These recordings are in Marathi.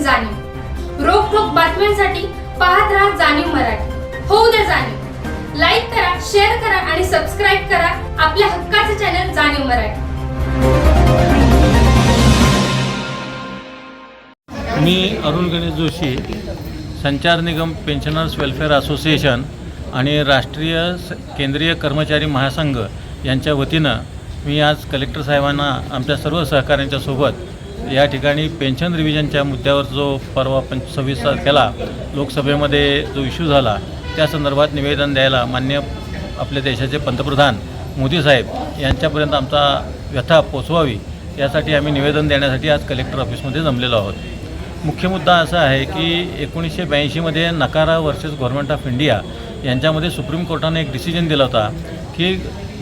सोबत असेल जाणीव. रोखोक बातम्यांसाठी पाहत राहा जाणीव मराठी. होऊ द्या जाणीव. लाईक करा शेअर करा आणि सबस्क्राईब करा आपल्या हक्काचे चॅनल जाणीव मराठी. मी Arun Ganesh Joshi Sanchar Nigam pensioners welfare association आणि राष्ट्रीय केंद्रीय कर्मचारी महासंघ यांच्या वतीनं मी आज कलेक्टर साहेबांना आमच्या सर्व सहकाऱ्यांच्या सोबत या ठिकाणी पेन्शन रिव्हिजनच्या मुद्द्यावर जो परवा पंच सव्वीस तारखेला लोकसभेमध्ये जो इश्यू झाला त्या संदर्भात निवेदन द्यायला मान्य आपल्या देशाचे पंतप्रधान मोदी साहेब यांच्यापर्यंत आमचा व्यथा पोचवावी यासाठी आम्ही निवेदन देण्यासाठी आज कलेक्टर ऑफिसमध्ये जमलेलो आहोत. मुख्य मुद्दा असा आहे की एकोणीसशे ब्याऐंशीमध्ये Nakara versus government of India यांच्यामध्ये सुप्रीम कोर्टाने एक डिसिजन दिला होता की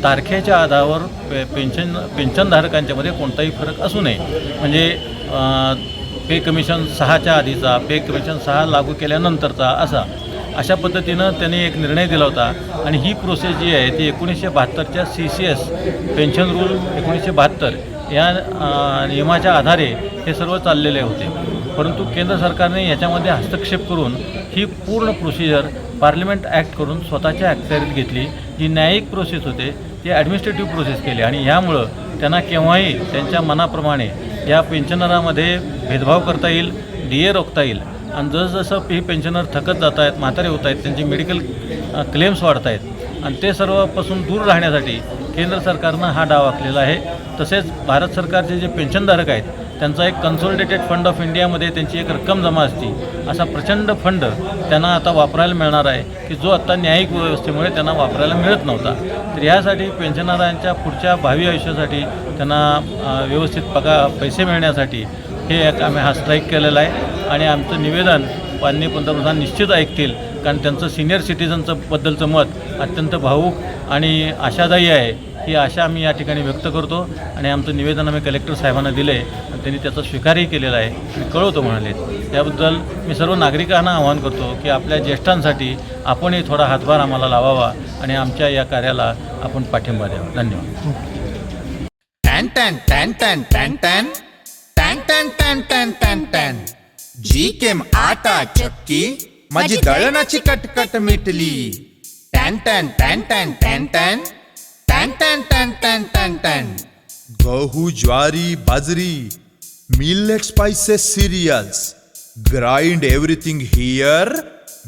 तारखेच्या आधारावर पे पेन्शन पेन्शनधारकांच्यामध्ये कोणताही फरक असू नये. म्हणजे पे कमिशन सहाच्या आधीचा पे कमिशन सहा लागू केल्यानंतरचा असा. अशा पद्धतीनं त्यांनी एक निर्णय दिला होता. आणि ही प्रोसेस जी आहे ती एकोणीसशे बहात्तरच्या C C S pension rule एकोणीसशे बहात्तर या नियमाच्या आधारे हे सर्व चाललेले होते. परंतु केंद्र सरकारने याच्यामध्ये हस्तक्षेप करून ही पूर्ण प्रोसिजर पार्लमेंट ॲक्ट करून स्वतःच्या अखत्यारीत घेतली. जी न्यायिक प्रोसेस होते ती ॲडमिनिस्ट्रेटिव्ह प्रोसेस केली. आणि यामुळं त्यांना केव्हाही त्यांच्या मनाप्रमाणे या पेन्शनरामध्ये भेदभाव करता येईल डी ए रोखता येईल. आणि जसजसं हे पेन्शनर थकत जात आहेत म्हातारे होत आहेत त्यांचे मेडिकल क्लेम्स वाढत आहेत आणि ते सर्वपासून दूर राहण्यासाठी केंद्र सरकारनं हा डाव आखलेला आहे. तसेच भारत सरकारचे जे पेन्शनधारक आहेत त्यांचा एक कन्सोलिडेटेड फंड ऑफ इंडियामध्ये त्यांची एक रक्कम जमा असती. असा प्रचंड फंड त्यांना आता वापरायला मिळणार आहे की जो आत्ता न्यायिक व्यवस्थेमुळे त्यांना वापरायला मिळत नव्हता. तर यासाठी पेन्शनरांच्या पुढच्या भावी आयुष्यासाठी त्यांना व्यवस्थित पगा पैसे मिळण्यासाठी हे एक आम्ही हा स्ट्राईक केलेला आहे. आणि आमचं निवेदन माननीय पंतप्रधान निश्चित ऐकतील कारण त्यांचं सिनियर सिटीजनचं बद्दलचं मत अत्यंत भाऊक आणि आशादायी आहे. ही आशा आम्ही या ठिकाणी व्यक्त करतो आणि आमचं निवेदन आम्ही कलेक्टर साहेबांना दिलं आहे त्यांनी त्याचा स्वीकारही केलेला आहे कळवतो म्हणाले त्याबद्दल मी सर्व नागरिकांना आवाहन करतो की आपल्या ज्येष्ठांसाठी आपणही थोडा हातभार आम्हाला लावावा आणि आमच्या या कार्याला आपण पाठिंबा द्यावा धन्यवाद टॅन टॅन टॅन टॅन टॅन टॅन टॅन टॅन टॅन टॅन टॅन टॅन जी केम आटा चक्की माझी दळणाची कटकट मिटली टॅन टॅन टॅन टॅन टॅन टॅन टॅन टॅन टॅन टॅन टॅन टॅन गहू ज्वारी बाजरी millet spices cereals grind everything here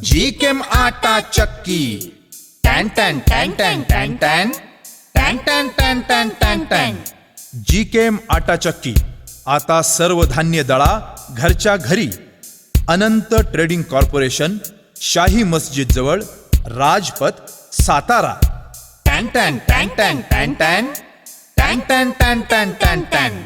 जी केम आटा चक्की टॅन टॅन टॅन टॅन टॅन टॅन टॅन टॅन टॅन टॅन टॅन टॅन जी केम आटा चक्की आता सर्व धान्य दळा घरच्या घरी अनंत ट्रेडिंग कॉर्पोरेशन शाही मस्जिद जवळ राजपथ सातारा टॅन टॅन टॅन टॅन टॅन टॅन टॅन टॅन टॅन टॅन टॅन टॅन